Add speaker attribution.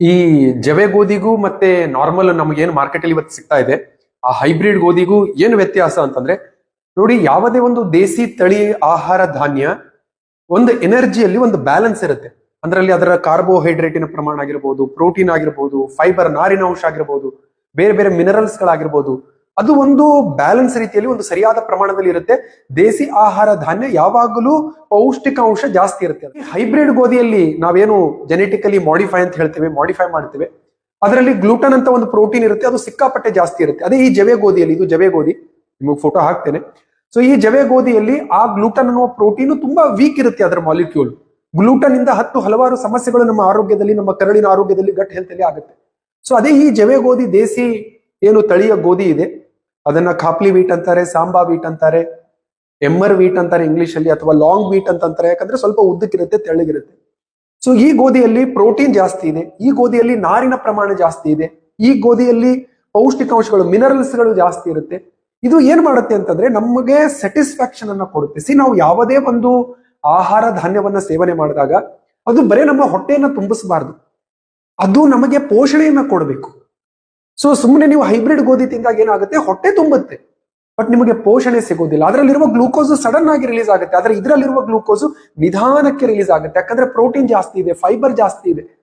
Speaker 1: ಈ ಜವೆ ಗೋಧಿಗೂ ಮತ್ತೆ ನಾರ್ಮಲ್ ನಮ್ಗೆ ಏನು ಮಾರ್ಕೆಟ್ ಅಲ್ಲಿ ಇವತ್ತು ಸಿಗ್ತಾ ಇದೆ, ಆ ಹೈಬ್ರಿಡ್ ಗೋಧಿಗೂ ಏನು ವ್ಯತ್ಯಾಸ ಅಂತಂದ್ರೆ, ನೋಡಿ ಯಾವುದೇ ಒಂದು ದೇಸಿ ತಳಿ ಆಹಾರ ಧಾನ್ಯ ಒಂದು ಎನರ್ಜಿಯಲ್ಲಿ ಒಂದು ಬ್ಯಾಲೆನ್ಸ್ ಇರುತ್ತೆ. ಅದರಲ್ಲಿ ಅದರ ಕಾರ್ಬೋಹೈಡ್ರೇಟಿನ ಪ್ರಮಾಣ ಆಗಿರ್ಬೋದು ಪ್ರೋಟೀನ್ ಆಗಿರ್ಬೋದು ಫೈಬರ್ ನಾರಿನ ಅಂಶ ಆಗಿರ್ಬೋದು, ಬೇರೆ ಬೇರೆ ಮಿನರಲ್ಸ್ ಗಳಾಗಿರ್ಬೋದು ಅದು ಒಂದು ಬ್ಯಾಲೆನ್ಸ್ ರೀತಿಯಲ್ಲಿ ಒಂದು ಸರಿಯಾದ ಪ್ರಮಾಣದಲ್ಲಿ ಇರುತ್ತೆ. ದೇಸಿ ಆಹಾರ ಧಾನ್ಯ ಯಾವಾಗಲೂ ಪೌಷ್ಟಿಕಾಂಶ ಜಾಸ್ತಿ ಇರುತ್ತೆ. ಹೈಬ್ರಿಡ್ ಗೋಧಿಯಲ್ಲಿ ನಾವೇನು ಜೆನೆಟಿಕಲಿ ಮಾಡಿಫೈ ಅಂತ ಹೇಳ್ತೇವೆ ಮಾಡಿಫೈ ಮಾಡ್ತೇವೆ. ಅದರಲ್ಲಿ ಗ್ಲೂಟನ್ ಅಂತ ಒಂದು ಪ್ರೋಟೀನ್ ಇರುತ್ತೆ, ಅದು ಸಿಕ್ಕಾಪಟ್ಟೆ ಜಾಸ್ತಿ ಇರುತ್ತೆ. ಅದೇ ಈ ಜವೆ ಗೋಧಿಯಲ್ಲಿ, ಇದು ಜವೆ ಗೋಧಿ. ನಿಮಗೆ ಫೋಟೋ ಹಾಕ್ತೇನೆ. ಸೊ ಈ ಜವೆ ಗೋಧಿಯಲ್ಲಿ ಆ ಗ್ಲೂಟನ್ ಅನ್ನುವ ಪ್ರೋಟೀನ್ ತುಂಬಾ ವೀಕ್ ಇರುತ್ತೆ ಅದರ ಮಾಲಿಕ್ಯೂಲ್ ಗ್ಲೂಟನ್ ಇಂದ ಹತ್ತು ಹಲವಾರು ಸಮಸ್ಯೆಗಳು ನಮ್ಮ ಆರೋಗ್ಯದಲ್ಲಿ, ನಮ್ಮ ಕರಳಿನ ಆರೋಗ್ಯದಲ್ಲಿ ಗಟ್ ಹೆಲ್ತ್ ಅಲ್ಲಿ ಆಗುತ್ತೆ. ಸೊ ಅದೇ ಈ ಜವೆ ಗೋಧಿ ದೇಸಿ ಏನು ತಳಿಯ ಗೋಧಿ ಇದೆ. ಅದನ್ನ ಖಾಪ್ಲಿ ವೀಟ್ ಅಂತಾರೆ, ಸಾಂಬಾ ವೀಟ್ ಅಂತಾರೆ, ಎಮ್ಮರ್ ವೀಟ್ ಅಂತಾರೆ ಇಂಗ್ಲಿಷ್ ಅಲ್ಲಿ ಅಥವಾ ಲಾಂಗ್ ವೀಟ್ ಅಂತಂತಾರೆ ಯಾಕಂದ್ರೆ ಸ್ವಲ್ಪ ಉದ್ದಕ್ಕಿರುತ್ತೆ, ತೆಳ್ಳಗಿರುತ್ತೆ. ಸೊ ಈ ಗೋಧಿಯಲ್ಲಿ ಪ್ರೋಟೀನ್ ಜಾಸ್ತಿ ಇದೆ. ಈ ಗೋಧಿಯಲ್ಲಿ ನಾರಿನ ಪ್ರಮಾಣ ಜಾಸ್ತಿ ಇದೆ. ಈ ಗೋಧಿಯಲ್ಲಿ ಪೌಷ್ಟಿಕಾಂಶಗಳು ಮಿನರಲ್ಸ್ಗಳು ಜಾಸ್ತಿ ಇರುತ್ತೆ. ಇದು ಏನ್ ಮಾಡುತ್ತೆ ಅಂತಂದ್ರೆ ನಮಗೆ ಸ್ಯಾಟಿಸ್ಫ್ಯಾಕ್ಷನ್ ಅನ್ನ ಕೊಡುತ್ತೆ. ಸಿ ನಾವು ಯಾವುದೇ ಒಂದು ಆಹಾರ ಧಾನ್ಯವನ್ನ ಸೇವನೆ ಮಾಡಿದಾಗ ಅದು ಬರೇ ನಮ್ಮ ಹೊಟ್ಟೆಯನ್ನ ತುಂಬಿಸಬಾರ್ದು. ಅದು ನಮಗೆ ಪೋಷಣೆಯನ್ನ ಕೊಡಬೇಕು. ಸೊ ಸುಮ್ಮನೆ ನೀವು ಹೈಬ್ರಿಡ್ ಗೋಧಿ ತಿಂದಾಗ ಏನಾಗುತ್ತೆ? ಹೊಟ್ಟೆ ತುಂಬುತ್ತೆ. ಬಟ್ ನಿಮಗೆ ಪೋಷಣೆ ಸಿಗೋದಿಲ್ಲ. ಅದರಲ್ಲಿರುವ ಗ್ಲೂಕೋಸ್ ಸಡನ್ ಆಗಿ ರಿಲೀಸ್ ಆಗುತ್ತೆ. ಆದ್ರೆ ಇದರಲ್ಲಿರುವ ಗ್ಲೂಕೋಸ್ ನಿಧಾನಕ್ಕೆ ರಿಲೀಸ್ ಆಗುತ್ತೆ. ಯಾಕಂದ್ರೆ ಪ್ರೋಟೀನ್ ಜಾಸ್ತಿ ಇದೆ ಫೈಬರ್ ಜಾಸ್ತಿ ಇದೆ.